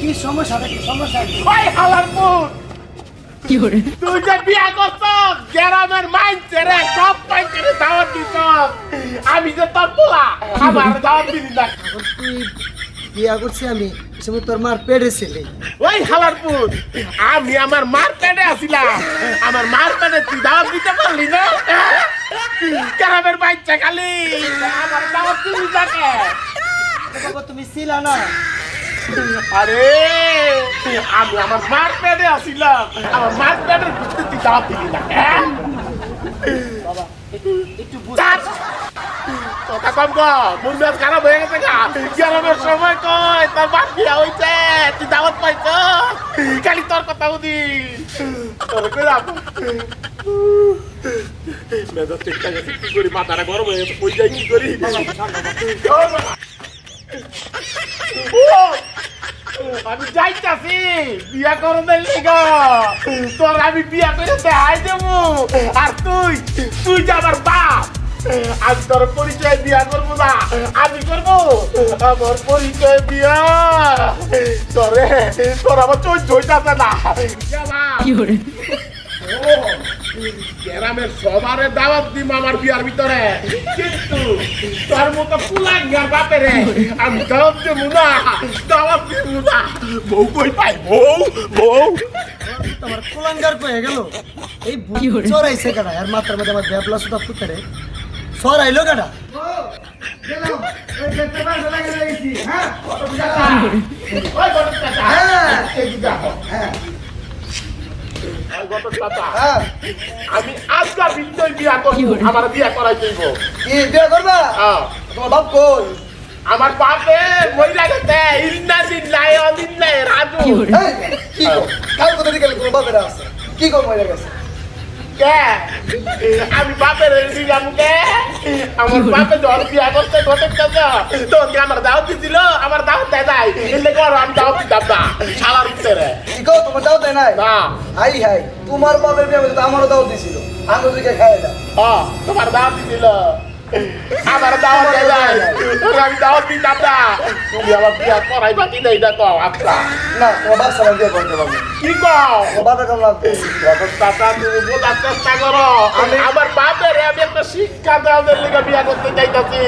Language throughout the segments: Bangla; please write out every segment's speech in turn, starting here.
কি সমস্যা কি সমস্যা কি? 人，তুই যে বিয়া করছ গ্রামের মাইন্সে রে সব মাইন্সে দাওয়াত দিছ। আমি যে তোর পোলা আমার দাওয়াত দিবি না। তুই বিয়া করছি আমি সে তোর মার পেটে ছিলে। ওই হালারপুর আমি আমার মার পেটে আসিলাম আমার মার পেটে তুই দাওয়াত দিতে পারলি না? গ্রামের মাইন্সে খালি। আমার দাওয়াত দিবি না বাবা তুমি ছিলা না। আরে আমি আমার মার পেটে আসিলাম আমার মার পেটের ভিতরে তুই দাওয়াত দিবি না বাবা একটু বুঝ কথা কম কর মন মেজাজ খারাপ হয়ে গেছে গা। গরমের সময় কয়? তোর বাপ বিয়া হইছে। তুই দাওয়াত পাইছ খালি তোর কথা বুঝি তোর কইলাম মেজাজ ঠিকঠাক আছে, কি করি? মাথাটা গরম হয়ে গেছে, কই যাই, কি করি? আমি যাইতাছি। বিয়া করনের লিগা। তোর আমি বিয়া করে দেখাই দেবো। আর তুই তুই যে বাপ। আমি তোর পরিচয় বিয়া করব না। আমি করব? আমার পরিচয় বিয়া তোরে তোর আমার হইতাছে না। গ্রামের সবারে দাওয়াত দিম আমার বিয়ার ভিতরে। কিন্তু তোর মতো কুলাঙ্গার বাপেরে আমি দাওয়াত দেবো না দাওয়াত দেবো না। বউ কই পাই বউ বউ। তোমার কুলাঙ্গার কয়ে গেল? এই কি হলো? চড়াইছে কাটা আর মাথার মধ্যে আমার ব্যাপলা সুতা ফুটারে সরাইলো কাটা হ্যাঁ। হ্যাঁ হ্যাঁ আমি আজকাল বিদ্যুৎ বিয়া করব? আমার বিয়া করাই দিব কি বিয়া করবা তোমার বাপ কই আমার বাপে মহিলা গেছে ইন্না নাই নাই রাজু কি কাল কোথা থেকে তোমার কি কর মরে গেছে কে? আমি বাপের দিলাম কে? আমার বাপে জল বিয়া করতে ঘটে তোকে আমার দাওয়াত দিছিল? আমার দাওয়াত দেয় নাই। এলে কর আমি দাওয়াত দিতাম না। শালার ভিতরে কি কও তোমার দাও দেয় নাই? না। হাই হাই তোমার বাপের বিয়া আমারও দাও দিছিল। আঙ্গুলিকে খাই দাও। হ্যাঁ তোমার দাওয়াত দিছিল। আমার দাওয়াত দেয় আমি দাওয়াত দিতাম না। তুমি আমার বিয়া করাই বাকি দেই না কও আচ্ছা। না তোমার সারা বিয়ে করতে পারবে। কি কও? কেমন লাগবে? চাচা তুমি বোঝার চেষ্টা করো। আমি- আমার বাপের আমি একটা শিক্ষা দেওয়ার লেগে বিয়া করতে চাইতাছি।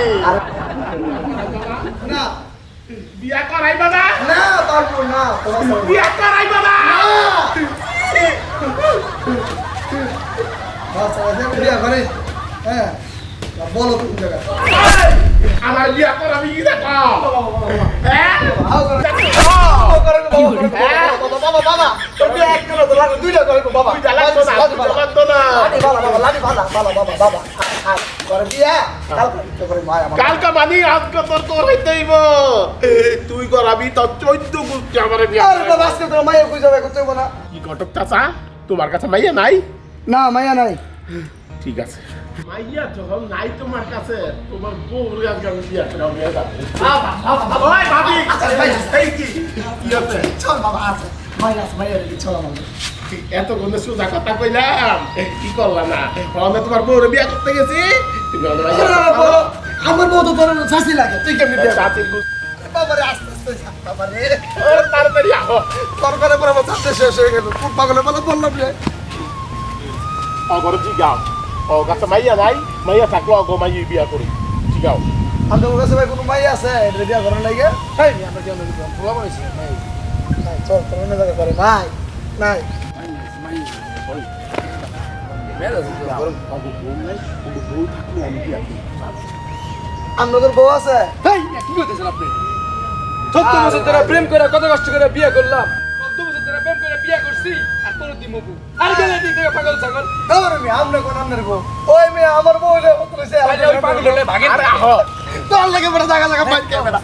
না বিয়া করাইবা না? না পারব না বিয়া করাইবা না? বাপ সারা দিয়ে বিয়া করে। হ্যাঁ। বলো জায়গা আমার বিয়া করাবি কি দেখো হ্যাঁ। বাবা বাবা তোর বিয়া এক করে তো লাগবে দুইটা করে বাবা তুই কালকে মানি আজকে তোর তোর হইতেইব করাবি তোর চৈদ্দ গুষ্টি আমার বিয়া আরে বাবা আজকে তোর মায়ের কই যাবে করতে হবে না কি ঘটক চাচা তোমার কাছে মাইয়া নাই না মাইয়া নাই ঠিক আছে মাইয়া যখন নাই তোমার কাছে তোমার বউ আজকে আমি বিয়া করে আমি ভাবি কি? আছে? চল বাবা আছে মাইয়া আছে মাইয়া রেডি চল আমার এত গন্ধে সোজা কথা কইলাম? কি করলাম না? আমি তোমার বউরে বিয়া করতে গেছি? তুমি আমার বউ তো তোর শাসি লাগে তুই কেমনি বিয়া কর? চাচির গুষ্টি বাবা রে আস্তে আস্তে যা, বাবা তাড়াতাড়ি আহো। তোর পরে আমার শেষ হয়ে গেল। খুব পাগলে বলে বললাম রে। অগর জিগাও। কাছে মাইয়া নাই মাইয়া থাকল অগ মাইয়া বিয়া করি। জিগাও আমাদের কাছে ভাই কোনো মাই আছে? এটা বিয়া করার লাগে? হাই। আমরা কেন বলা বলেছি নাই। নাই চল তোর অন্য জায়গায় করে নাই নাই। আপনাদের বউ আছে? ভাই কি করতেছেন আপনি? চোদ্দ বছর ধরে প্রেম করে কত কষ্ট করে বিয়ে করলাম চোদ্দ বছর ধরে প্রেম করে বিয়ে করছি আর কোনো দিন মবু আর গেলে দিক থেকে পাগল ছাগল। আমার মেয়ে আমরা কোন আপনার বউ? ওই মেয়ে আমার বউ রে কত কইছে আরে ওই পাগল হলে ভাগেন তোর লাগে বড় জায়গা লাগা পাই কে বেটা?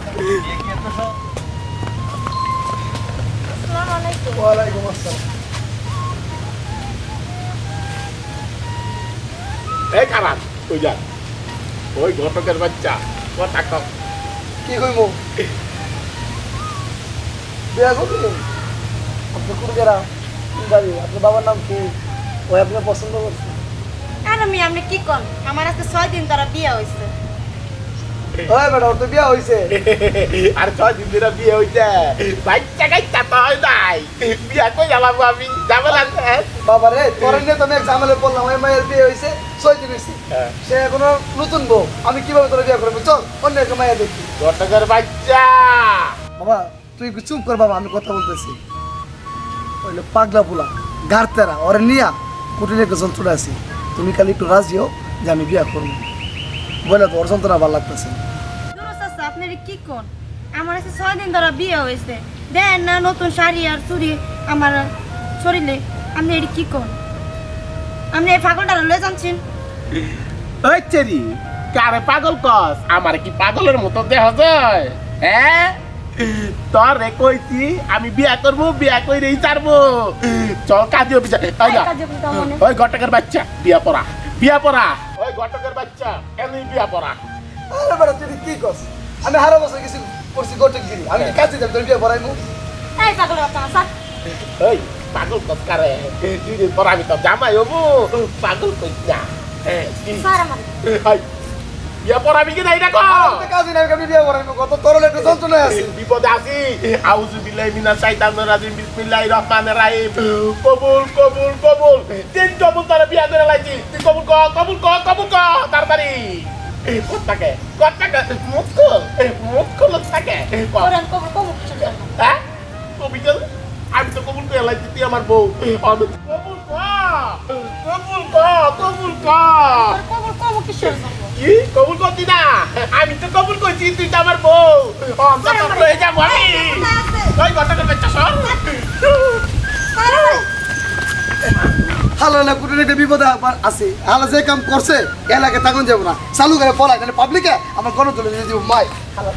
ওয়ালাইকুম আসসালাম। এই খারাপ ওই যা ওই ঘটকের বাচ্চা কথা কম কি বিয়া করবি? আপনি কোন গেরা বাড়ি আপনার বাবার নাম কি? ওই আপনার পছন্দ করছে? আর আমি আপনি কি কন? আমার আজকে ছয় দিন তারা বিয়ে হয়েছে। ওই বেটা ওর তো বিয়া হয়েছে। আর ছয় দিন ধরে বিয়ে হইছে। বাচ্চা কাচ্চা তো হয় নাই। বিয়া কই যাবাম আমি? যাবে লাগবে বাবা রে তোর তো আমি ঝামেলে পড়লাম। ওই মায়ের বিয়ে হয়েছে ছয় দিন হয়েছে। হ্যাঁ। সে এখনও নতুন বউ। আমি কীভাবে তোর বিয়ে করব? চল অন্য একটা মায়ের দেখি। ঘটকের বাচ্চা। বাবা তুই একটু চুপ কর বাবা আমি কথা বলতেছি। ওইলে পাগলা পোলা গাড়তেরা ওরে নিয়া কুটিলে একটু যন্ত্রণা আছি। তুমি খালি একটু রাজি হও যে আমি বিয়া করব। বলে তো ওর যন্ত্রণা ভালো লাগতেছে। দুরু চাচা আপনি এটা কি কোন? আমার আজকে ছয় দিন ধরে বিয়ে হয়েছে। দেন না নতুন শাড়ি আর চুড়ি আমার শরীরে আপনি এটা কি কোন? আপনি এই পাগলটা লয়ে যাচ্ছেন। ওই চেরি কারে পাগল কস? আমার কি পাগলের মতো দেহ যায়? হ্যাঁ? তোর রে কইছি আমি বিয়া করব বিয়া কইরেই ছাড়বো। চল কাজে অফিসে। তাই না কাজে ওই ঘটকের বাচ্চা বিয়া পড়া বিয়া পড়া। ওই ঘটকের বাচ্চা কেন বিয়া পড়া। আরে বেটা তুই কি কস আমি হারা বছর কিছু করছি গোটক গিরি। আমি কি কাছে যাব তোর বিয়ে পড়াইমু। এই পাগল বাচ্চা ওই পাগল কস কারে তুই রে পড়া আমি তো জামাই হব। পাগল কইস না হ্যাঁ, বিয়া পড়াবি কি নাই দেখো? কাজে না আমি বিয়ে পড়াইমু কত তোর একটু যন্ত্রণা আছে বিপদে আছি। আউযু বিল্লাহি মিনাশ শাইতানির রাজিম। বিসমিল্লাহির রহমানির রহিম। কবুল কবুল কবুল। তিন কবুল তারে বিয়া করে লাইছি। তুই কবুল কর কবুল কর কবুল কর তাড়াতাড়ি। কত থাকে কত থাকে মুখ খোল। মুখ খোল থাকে কর। করেন কিসের জন্য? হ্যাঁ? কবি চল? আমি তো কবুল করে লাইছি তুই আমার বউ। কবুল কর কবুল কর কবুল কর কি? কবুল করছি না? আমি তো কবুল করছি তুই তো আমার বউ। অন্তত হয়ে যাব আমি। ওই ঘটনা বেচা সর। স্যার আমার হালা একটা বিপদে আবার আছে। হালা যে কাম করছে এলাকা তখন যাব না। চালু করে পলাই তাহলে পাবলিকে আমার গণতলে দিয়ে দিব মাই। হালা